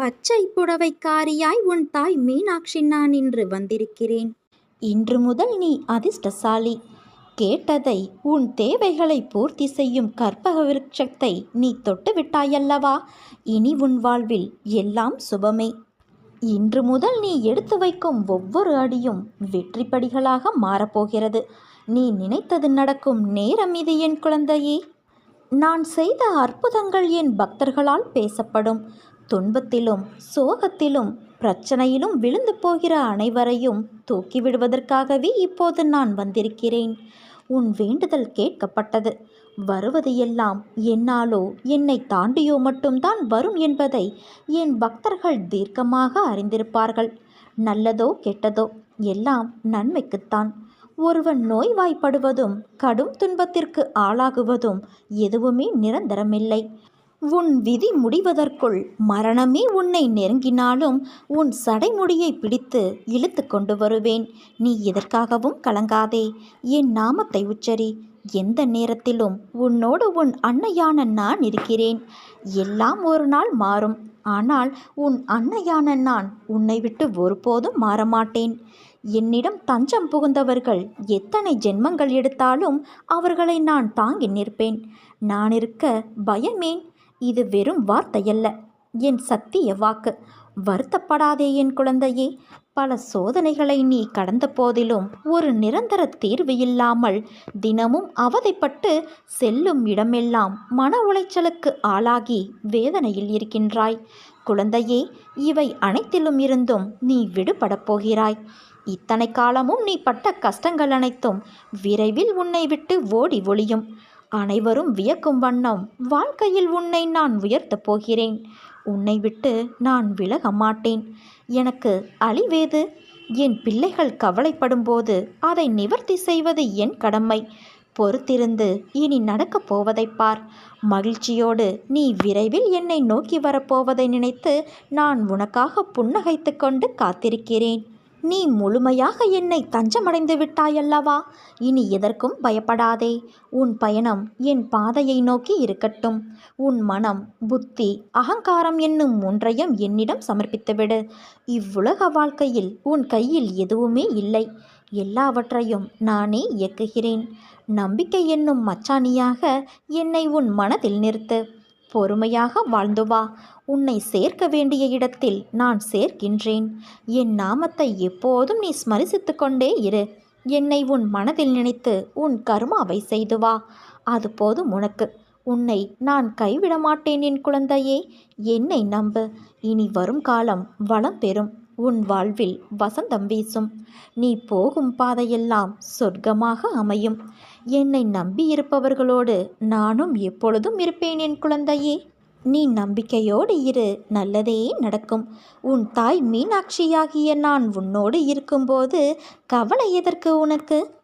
பச்சை புடவைக்காரியாய் உன் தாய் மீனாட்சி நான் இன்று வந்திருக்கிறேன். இன்று முதல் நீ அதிர்ஷ்டசாலி. கேட்டதை உன் தேவைகளை பூர்த்தி செய்யும் கற்பக விருட்சத்தை நீ தொட்டு விட்டாயல்லவா இனி உன் வாழ்வில் எல்லாம் சுபமே. இன்று முதல் நீ எடுத்து வைக்கும் ஒவ்வொரு அடியும் வெற்றி படிகளாக மாறப்போகிறது. நீ நினைத்தது நடக்கும் நேரம் இது என் குழந்தையே. நான் செய்த அற்புதங்கள் என் பக்தர்களால் பேசப்படும். துன்பத்திலும் சோகத்திலும் பிரச்சனையிலும் விழுந்து போகிற அனைவரையும் தூக்கிவிடுவதற்காகவே இப்போது நான் வந்திருக்கிறேன். உன் வேண்டுதல் கேட்கப்பட்டது. வருவது எல்லாம் என்னாலோ என்னை தாண்டியோ மட்டும்தான் வரும் என்பதை என் பக்தர்கள் தீர்க்கமாக அறிந்திருப்பார்கள். நல்லதோ கெட்டதோ எல்லாம் நன்மைக்குத்தான். ஒருவன் நோய்வாய்ப்படுவதும் கடும் துன்பத்திற்கு ஆளாகுவதும் எதுவுமே நிரந்தரமில்லை. உன் விதி முடிவதற்குள் மரணமே உன்னை நெருங்கினாலும் உன் சடைமுடியை பிடித்து இழுத்து கொண்டு வருவேன். நீ எதற்காகவும் கலங்காதே. என் நாமத்தை உச்சரி. எந்த நேரத்திலும் உன்னோடு உன் அன்னையான நான் இருக்கிறேன். எல்லாம் ஒரு நாள் மாறும். ஆனால் உன் அன்னையான நான் உன்னை விட்டு ஒருபோதும் மாறமாட்டேன். என்னிடம் தஞ்சம் புகுந்தவர்கள் எத்தனை ஜென்மங்கள் எடுத்தாலும் அவர்களை நான் தாங்கி நிற்பேன். நான் இருக்க பயமேன். இது வெறும் வார்த்தையல்ல. என் சத்திய வாக்கு. வருத்தப்படாதே என் குழந்தையே. பல சோதனைகளை நீ கடந்த போதிலும் ஒரு நிரந்தர தீர்வு இல்லாமல் தினமும் அவதைப்பட்டு செல்லும் இடமெல்லாம் மன உளைச்சலுக்கு ஆளாகி வேதனையில் இருக்கின்றாய். குழந்தையே இவை அனைத்திலும் இருந்தும் நீ விடுபடப் போகிறாய். இத்தனை காலமும் நீ பட்ட கஷ்டங்கள் அனைத்தும் விரைவில் உன்னை விட்டு ஓடி ஒளியும். அனைவரும் வியக்கும் வண்ணம் வாழ்க்கையில் உன்னை நான் உயர்த்தப் போகிறேன். உன்னை விட்டு நான் விலக மாட்டேன். எனக்கு அழிவேது? என் பிள்ளைகள் கவலைப்படும்போது அதை நிவர்த்தி செய்வது என் கடமை. பொறுத்திருந்து இனி நடக்கப் போவதைப் பார். மகிழ்ச்சியோடு நீ விரைவில் என்னை நோக்கி வரப்போவதை நினைத்து நான் உனக்காக புன்னகைத்து கொண்டு காத்திருக்கிறேன். நீ முழுமையாக என்னை தஞ்சமடைந்து விட்டாயல்லவா? இனி எதற்கும் பயப்படாதே. உன் பயணம் என் பாதையை நோக்கி இருக்கட்டும். உன் மனம் புத்தி அகங்காரம் என்னும் ஒன்றையும் என்னிடம் சமர்ப்பித்துவிடு. இவ்வுலக வாழ்க்கையில் உன் கையில் எதுவுமே இல்லை. எல்லாவற்றையும் நானே இயக்குகிறேன். நம்பிக்கை என்னும் மச்சானியாக என்னை உன் மனதில் நிறுத்து. பொறுமையாக வாழ்ந்து வா. உன்னை சேர்க்க வேண்டிய இடத்தில் நான் சேர்க்கின்றேன். என் நாமத்தை எப்போதும் நீ ஸ்மரிசித்து கொண்டே இரு. என்னை உன் மனதில் நினைத்து உன் கர்மாவை செய்து வா. அது போதும் உனக்கு. உன்னை நான் கைவிட மாட்டேன் என் குழந்தையே. என்னை நம்பு. இனி வரும் காலம் வளம் பெறும். உன் வாழ்வில் வசந்தம் வீசும். நீ போகும் பாதையெல்லாம் சொர்க்கமாக அமையும். என்னை நம்பியிருப்பவர்களோடு நானும் எப்பொழுதும் இருப்பேன் என் குழந்தையே. நீ நம்பிக்கையோடு இரு நல்லதே நடக்கும். உன் தாய் மீனாட்சியாகிய நான் உன்னோடு இருக்கும்போது கவலை எதற்கு உனக்கு?